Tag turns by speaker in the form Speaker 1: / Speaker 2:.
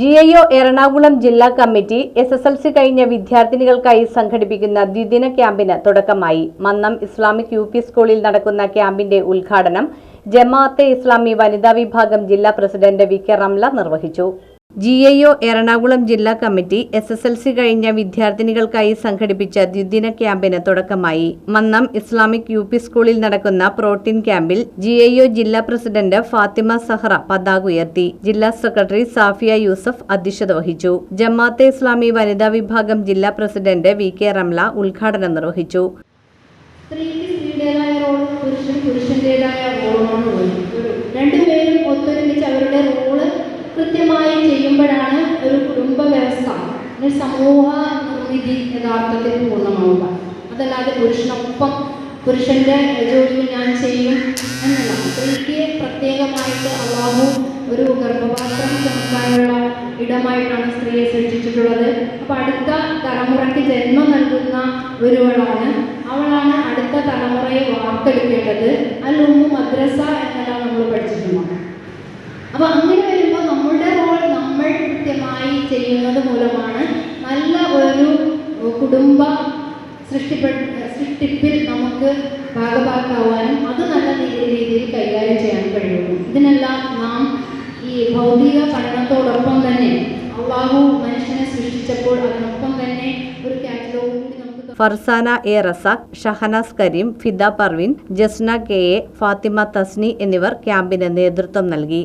Speaker 1: G I O Ernakulam ജില്ലാ committee S S L C കഴിഞ്ഞ വിദ്യാർത്ഥിനികൾക്കായി സംഘടിപ്പിക്കുന്ന ദ്വിദിന ക്യാമ്പിന് തുടക്കമായി. മന്നം ഇസ്ലാമിക് യു പി സ്കൂളിൽ നടക്കുന്ന ക്യാമ്പിന്റെ ഉദ്ഘാടനം ജമാഅത്തെ ഇസ്ലാമി വനിതാ വിഭാഗം ജില്ലാ പ്രസിഡന്റ് വി കെ റംല നിർവഹിച്ചു. ജി ഐ ഒ എറണാകുളം ജില്ലാ committee S S L C കഴിഞ്ഞ വിദ്യാർത്ഥിനികൾക്കായി സംഘടിപ്പിച്ച ദ്വിദിന ക്യാമ്പിന് തുടക്കമായി. മന്നം ഇസ്ലാമിക് യു പി സ്കൂളിൽ നടക്കുന്ന പ്രോട്ടീൻ ക്യാമ്പിൽ ജി ഐ ഒ ജില്ലാ പ്രസിഡന്റ് ഫാത്തിമ സഹറ പതാക ഉയർത്തി. ജില്ലാ സെക്രട്ടറി സാഫിയ യൂസഫ് അധ്യക്ഷത വഹിച്ചു. ജമാഅത്തെ ഇസ്ലാമി വനിതാ വിഭാഗം ജില്ലാ പ്രസിഡന്റ് വി കെ റംല ഉദ്ഘാടനം നിർവഹിച്ചു.
Speaker 2: സ്ത്രീക്ക് സ്ത്രീയുടേതായ പുരുഷൻ ചെയ്യുമ്പോഴാണ് ഒരു കുടുംബ വ്യവസ്ഥ ഒരു സമൂഹ നിർമ്മിതി യഥാർത്ഥത്തിൽ പൂർണമാവുക. അതല്ലാതെ പുരുഷനൊപ്പം പുരുഷന്റെ ജോലി ഞാൻ ചെയ്യും എന്നല്ല. സ്ത്രീക്ക് പ്രത്യേകമായിട്ട് അള്ളാഹു ഒരു ഗർഭപാത്രം ചുമക്കാനുള്ള ഇടമായിട്ടാണ് സ്ത്രീയെ സൃഷ്ടിച്ചിട്ടുള്ളത്. അപ്പോൾ അടുത്ത തലമുറയ്ക്ക് ജന്മം നൽകുന്ന ഒരുവളാണ്. അവളാണ് അടുത്ത തലമുറയെ വാർത്തെടുക്കേണ്ടത്. അല്ലൊന്നും മദ്രസ എന്നെല്ലാം നമ്മൾ പഠിച്ചിട്ടുണ്ട് അപ്പോൾ അങ്ങനെ ചെയ്യുന്നത് മൂലമാണ് നല്ല ഒരു കുടുംബ സൃഷ്ടിപ്പെ സൃഷ്ടിപ്പിൽ നമുക്ക് ഭാഗഭാക്കാവാനും അത് നല്ല രീതിയിൽ കൈകാര്യം ചെയ്യാൻ കഴിയുള്ളൂ. ഇതിനെല്ലാം നാം ഈ ഭൗതിക പഠനത്തോടൊപ്പം തന്നെ അള്ളാഹു മനുഷ്യനെ സൃഷ്ടിച്ചപ്പോൾ അതിനൊപ്പം തന്നെ ഒരു catalogue
Speaker 1: Farsana A Razak Shahanas Kareem Fida Parveen Jasna K A Fathima Thasni എന്നിവർ ക്യാമ്പിന് നേതൃത്വം നൽകി.